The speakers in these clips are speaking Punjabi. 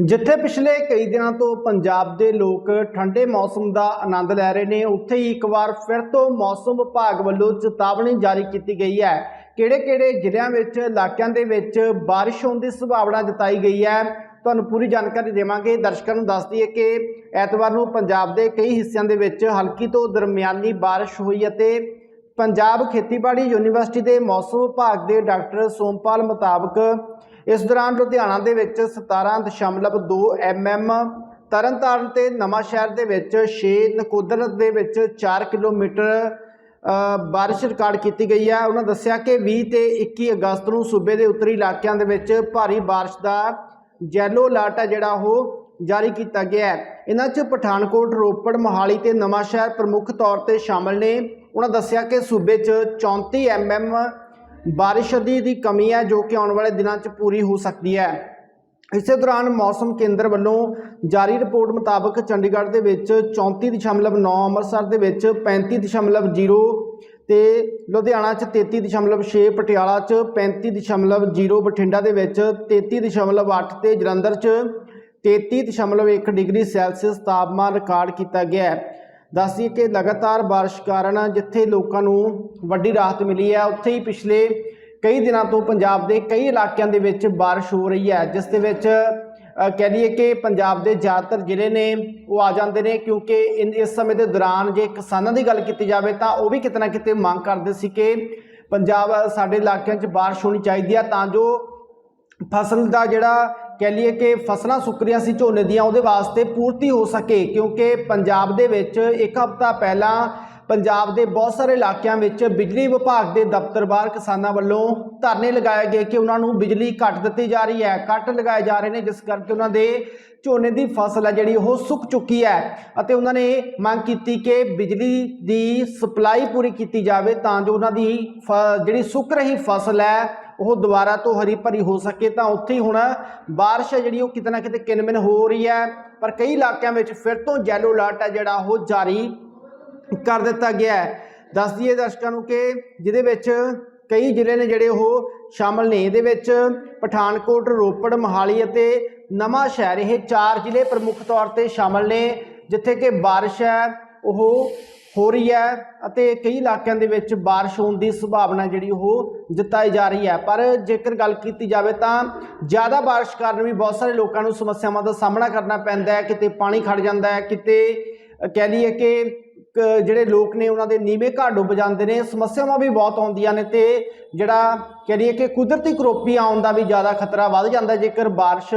ਜਿੱਥੇ ਪਿਛਲੇ ਕਈ ਦਿਨਾਂ ਤੋਂ ਪੰਜਾਬ ਦੇ ਲੋਕ ਠੰਡੇ ਮੌਸਮ ਦਾ ਆਨੰਦ ਲੈ ਰਹੇ ਨੇ, ਉੱਥੇ ਹੀ ਇੱਕ ਵਾਰ ਫਿਰ ਤੋਂ ਮੌਸਮ ਵਿਭਾਗ ਵੱਲੋਂ ਚੇਤਾਵਨੀ ਜਾਰੀ ਕੀਤੀ ਗਈ ਹੈ। ਕਿਹੜੇ-ਕਿਹੜੇ ਜ਼ਿਲ੍ਹਿਆਂ ਵਿੱਚ, ਇਲਾਕਿਆਂ ਦੇ ਵਿੱਚ ਬਾਰਿਸ਼ ਹੋਣ ਦੀ ਸੰਭਾਵਨਾ ਜਤਾਈ ਗਈ ਹੈ, ਤੁਹਾਨੂੰ ਪੂਰੀ ਜਾਣਕਾਰੀ ਦੇਵਾਂਗੇ। ਦਰਸ਼ਕਾਂ ਨੂੰ ਦੱਸ ਦਈਏ ਕਿ ਐਤਵਾਰ ਨੂੰ ਪੰਜਾਬ ਦੇ ਕਈ ਹਿੱਸਿਆਂ ਦੇ ਵਿੱਚ ਹਲਕੀ ਤੋਂ ਦਰਮਿਆਨੀ ਬਾਰਿਸ਼ ਹੋਈ ਅਤੇ ਪੰਜਾਬ ਖੇਤੀਬਾੜੀ ਯੂਨੀਵਰਸਿਟੀ ਦੇ ਮੌਸਮ ਵਿਭਾਗ ਦੇ ਡਾਕਟਰ ਸੋਮਪਾਲ ਮੁਤਾਬਕ ਇਸ ਦੌਰਾਨ ਲੁਧਿਆਣਾ ਦੇ ਵਿੱਚ 17.2 ਐਮਐਮ, ਤਰਨਤਾਰਨ ਤੇ ਨਵਾਂ ਸ਼ਹਿਰ ਦੇ ਵਿੱਚ 6 ਨਕੋਦਰ ਦੇ ਵਿੱਚ 4 ਕਿਲੋਮੀਟਰ ਬਾਰਿਸ਼ ਰਿਕਾਰਡ ਕੀਤੀ ਗਈ ਹੈ ਉਹਨਾਂ ਦੱਸਿਆ ਕਿ 20 ਤੇ 21 ਅਗਸਤ ਨੂੰ ਸੂਬੇ ਦੇ ਉੱਤਰੀ ਇਲਾਕਿਆਂ ਦੇ ਵਿੱਚ ਭਾਰੀ ਬਾਰਿਸ਼ ਦਾ ਯੈਲੋ ਅਲਰਟ ਹੈ ਜਿਹੜਾ ਉਹ ਜਾਰੀ ਕੀਤਾ ਗਿਆ ਹੈ। ਇਹਨਾਂ 'ਚ ਪਠਾਨਕੋਟ, ਰੋਪੜ, ਮੋਹਾਲੀ ਤੇ ਨਵਾਂ ਸ਼ਹਿਰ ਪ੍ਰਮੁੱਖ ਤੌਰ ਤੇ ਸ਼ਾਮਲ ਨੇ। ਉਹਨਾਂ ਦੱਸਿਆ ਕਿ ਸੂਬੇ 'ਚ 34 ਐਮਐਮ ਬਾਰਿਸ਼ ਦੀ ਦੀ ਕਮੀ ਹੈ ਜੋ ਕਿ ਆਉਣ ਵਾਲੇ ਦਿਨਾਂ 'ਚ ਪੂਰੀ ਹੋ ਸਕਦੀ ਹੈ। ਇਸੇ ਦੌਰਾਨ ਮੌਸਮ ਕੇਂਦਰ ਵੱਲੋਂ ਜਾਰੀ ਰਿਪੋਰਟ ਮੁਤਾਬਕ ਚੰਡੀਗੜ੍ਹ ਦੇ ਵਿੱਚ 34.9 ਅੰਮ੍ਰਿਤਸਰ ਦੇ ਵਿੱਚ 35.0 ਤੇ ਲੁਧਿਆਣਾ 'ਚ 33.6 ਪਟਿਆਲਾ 'ਚ 35.0 ਬਠਿੰਡਾ ਦੇ ਵਿੱਚ 33.8 ਤੇ ਜਲੰਧਰ 'ਚ 33.1 ਡਿਗਰੀ ਸੈਲਸੀਅਸ ਤਾਪਮਾਨ ਰਿਕਾਰਡ ਕੀਤਾ ਗਿਆ ਹੈ। ਦੱਸਦੀ ਕਿ ਲਗਾਤਾਰ ਬਾਰਿਸ਼ ਕਾਰਨ ਜਿੱਥੇ ਲੋਕਾਂ ਨੂੰ ਵੱਡੀ ਰਾਹਤ ਮਿਲੀ ਹੈ, ਉੱਥੇ ਹੀ ਪਿਛਲੇ ਕਈ ਦਿਨਾਂ ਤੋਂ ਪੰਜਾਬ ਦੇ ਕਈ ਇਲਾਕਿਆਂ ਦੇ ਵਿੱਚ ਬਾਰਿਸ਼ ਹੋ ਰਹੀ ਹੈ, ਜਿਸ ਦੇ ਵਿੱਚ ਕਹਿ ਲਈਏ ਕਿ ਪੰਜਾਬ ਦੇ ਜ਼ਿਆਦਾਤਰ ਜ਼ਿਲ੍ਹੇ ਨੇ ਉਹ ਆ ਜਾਂਦੇ ਨੇ ਕਿਉਂਕਿ ਇਨ- ਇਸ ਸਮੇਂ ਦੇ ਦੌਰਾਨ ਜੇ ਕਿਸਾਨਾਂ ਦੀ ਗੱਲ ਕੀਤੀ ਜਾਵੇ ਤਾਂ ਉਹ ਵੀ ਕਿਤੇ ਨਾ ਕਿਤੇ ਮੰਗ ਕਰਦੇ ਸੀ ਕਿ ਪੰਜਾਬ, ਸਾਡੇ ਇਲਾਕਿਆਂ 'ਚ ਬਾਰਿਸ਼ ਹੋਣੀ ਚਾਹੀਦੀ ਆ ਤਾਂ ਜੋ ਫਸਲ ਦਾ ਜਿਹੜਾ ਕਹਿ ਲਈਏ ਕਿ ਫਸਲਾਂ ਸੁੱਕ ਰਹੀਆਂ ਸੀ ਝੋਨੇ ਦੀਆਂ, ਉਹਦੇ ਵਾਸਤੇ ਪੂਰਤੀ ਹੋ ਸਕੇ, ਕਿਉਂਕਿ ਪੰਜਾਬ ਦੇ ਵਿੱਚ ਇੱਕ ਹਫ਼ਤਾ ਪਹਿਲਾਂ ਪੰਜਾਬ ਦੇ ਬਹੁਤ ਸਾਰੇ ਇਲਾਕਿਆਂ ਵਿੱਚ ਬਿਜਲੀ ਵਿਭਾਗ ਦੇ ਦਫ਼ਤਰ ਬਾਹਰ ਕਿਸਾਨਾਂ ਵੱਲੋਂ ਧਰਨੇ ਲਗਾਏ ਗਏ ਕਿ ਉਹਨਾਂ ਨੂੰ ਬਿਜਲੀ ਘੱਟ ਦਿੱਤੀ ਜਾ ਰਹੀ ਹੈ ਕੱਟ ਲਗਾਏ ਜਾ ਰਹੇ ਨੇ, ਜਿਸ ਕਰਕੇ ਉਹਨਾਂ ਦੇ ਝੋਨੇ ਦੀ ਫਸਲ ਹੈ ਜਿਹੜੀ ਉਹ ਸੁੱਕ ਚੁੱਕੀ ਹੈ ਅਤੇ ਉਹਨਾਂ ਨੇ ਮੰਗ ਕੀਤੀ ਕਿ ਬਿਜਲੀ ਦੀ ਸਪਲਾਈ ਪੂਰੀ ਕੀਤੀ ਜਾਵੇ ਤਾਂ ਜੋ ਉਹਨਾਂ ਦੀ ਫ- ਜਿਹੜੀ ਸੁੱਕ ਰਹੀ ਫਸਲ ਹੈ ਉਹ ਦੁਬਾਰਾ ਤੋਂ ਹਰੀ ਭਰੀ ਹੋ ਸਕੇ ਤਾਂ ਉੱਥੇ ਹੀ ਹੁਣ ਬਾਰਿਸ਼ ਹੈ ਜਿਹੜੀ, ਉਹ ਕਿਤੇ ਨਾ ਕਿਤੇ ਕਿਨਮਿਨ ਹੋ ਰਹੀ ਹੈ। ਪਰ ਕਈ ਇਲਾਕਿਆਂ ਵਿੱਚ ਫਿਰ ਤੋਂ ਯੈਲੋ ਅਲਰਟ ਹੈ ਜਿਹੜਾ ਉਹ ਜਾਰੀ ਕਰ ਦਿੱਤਾ ਗਿਆ ਹੈ। ਦੱਸ ਦਈਏ ਦਰਸ਼ਕਾਂ ਨੂੰ ਕਿ ਜਿਹਦੇ ਵਿੱਚ ਕਈ ਜ਼ਿਲ੍ਹੇ ਨੇ ਜਿਹੜੇ ਉਹ ਸ਼ਾਮਲ ਨੇ। ਇਹਦੇ ਵਿੱਚ ਪਠਾਨਕੋਟ, ਰੋਪੜ, ਮੋਹਾਲੀ ਅਤੇ ਨਵਾਂ ਸ਼ਹਿਰ ਇਹ ਚਾਰ ਜ਼ਿਲ੍ਹੇ ਪ੍ਰਮੁੱਖ ਤੌਰ ਤੇ ਸ਼ਾਮਲ ਨੇ, ਜਿੱਥੇ ਕਿ ਬਾਰਿਸ਼ ਹੈ, ਉਹ ਹੋ ਰਹੀ ਹੈ ਅਤੇ ਕਈ ਇਲਾਕਿਆਂ ਦੇ ਵਿੱਚ ਬਾਰਿਸ਼ ਹੋਣ ਦੀ ਸੰਭਾਵਨਾ ਜਿਹੜੀ ਉਹ ਜਤਾਈ ਜਾ ਰਹੀ ਹੈ। ਪਰ ਜੇਕਰ ਗੱਲ ਕੀਤੀ ਜਾਵੇ ਤਾਂ ਜ਼ਿਆਦਾ ਬਾਰਿਸ਼ ਕਾਰਨ ਵੀ ਬਹੁਤ ਸਾਰੇ ਲੋਕਾਂ ਨੂੰ ਸਮੱਸਿਆਵਾਂ ਦਾ ਸਾਹਮਣਾ ਕਰਨਾ ਪੈਂਦਾ ਹੈ। ਕਿਤੇ ਪਾਣੀ ਖੜ ਜਾਂਦਾ ਹੈ, ਕਿਤੇ ਕਹਿ ਲਈਏ ਕਿ ਜਿਹੜੇ ਲੋਕ ਨੇ ਉਹਨਾਂ ਦੇ ਨੀਵੇਂ ਘਰ ਡੁੱਬ ਜਾਂਦੇ ਨੇ, ਸਮੱਸਿਆਵਾਂ ਵੀ ਬਹੁਤ ਆਉਂਦੀਆਂ ਨੇ ਤੇ ਜਿਹੜਾ ਕਹਿ ਲਈਏ ਕਿ ਕੁਦਰਤੀ ਕਰੋਪੀ ਆਉਣ ਦਾ ਵੀ ਜ਼ਿਆਦਾ ਖਤਰਾ ਵੱਧ ਜਾਂਦਾ ਜੇਕਰ ਬਾਰਿਸ਼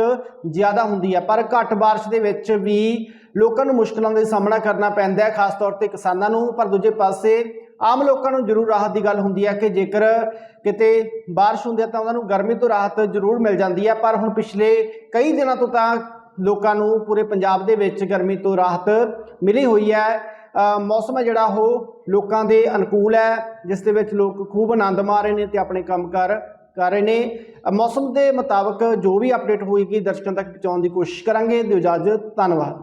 ਜ਼ਿਆਦਾ ਹੁੰਦੀ ਹੈ। ਪਰ ਘੱਟ ਬਾਰਿਸ਼ ਦੇ ਵਿੱਚ ਵੀ ਲੋਕਾਂ ਨੂੰ ਮੁਸ਼ਕਲਾਂ ਦਾ ਸਾਹਮਣਾ ਕਰਨਾ ਪੈਂਦਾ ਹੈ, ਖਾਸ ਤੌਰ ਤੇ ਕਿਸਾਨਾਂ ਨੂੰ। ਪਰ ਦੂਜੇ ਪਾਸੇ ਆਮ ਲੋਕਾਂ ਨੂੰ ਜ਼ਰੂਰ ਰਾਹਤ ਦੀ ਗੱਲ ਹੁੰਦੀ ਹੈ ਕਿ ਜੇਕਰ ਕਿਤੇ ਬਾਰਿਸ਼ ਹੁੰਦੀ ਹੈ ਤਾਂ ਉਹਨਾਂ ਨੂੰ ਗਰਮੀ ਤੋਂ ਰਾਹਤ ਜ਼ਰੂਰ ਮਿਲ ਜਾਂਦੀ ਹੈ। ਪਰ ਹੁਣ ਪਿਛਲੇ ਕਈ ਦਿਨਾਂ ਤੋਂ ਤਾਂ ਲੋਕਾਂ ਨੂੰ ਪੂਰੇ ਪੰਜਾਬ ਦੇ ਵਿੱਚ ਗਰਮੀ ਤੋਂ ਰਾਹਤ ਮਿਲੀ ਹੋਈ ਹੈ। ਮੌਸਮ ਹੈ ਜਿਹੜਾ ਉਹ ਲੋਕਾਂ ਦੇ ਅਨੁਕੂਲ ਹੈ, ਜਿਸ ਦੇ ਵਿੱਚ ਲੋਕ ਖੂਬ ਆਨੰਦ ਮਾਰ ਰਹੇ ਨੇ ਤੇ ਆਪਣੇ ਕੰਮਕਾਰ ਕਰ ਰਹੇ ਨੇ। ਮੌਸਮ ਦੇ ਮੁਤਾਬਕ ਜੋ ਵੀ ਅਪਡੇਟ ਹੋਏਗੀ ਦਰਸ਼ਕਾਂ ਤੱਕ ਪਹੁੰਚਾਉਣ ਦੀ ਕੋਸ਼ਿਸ਼ ਕਰਾਂਗੇ। ਦਿਓ ਇਜਾਜ਼ਤ, ਧੰਨਵਾਦ।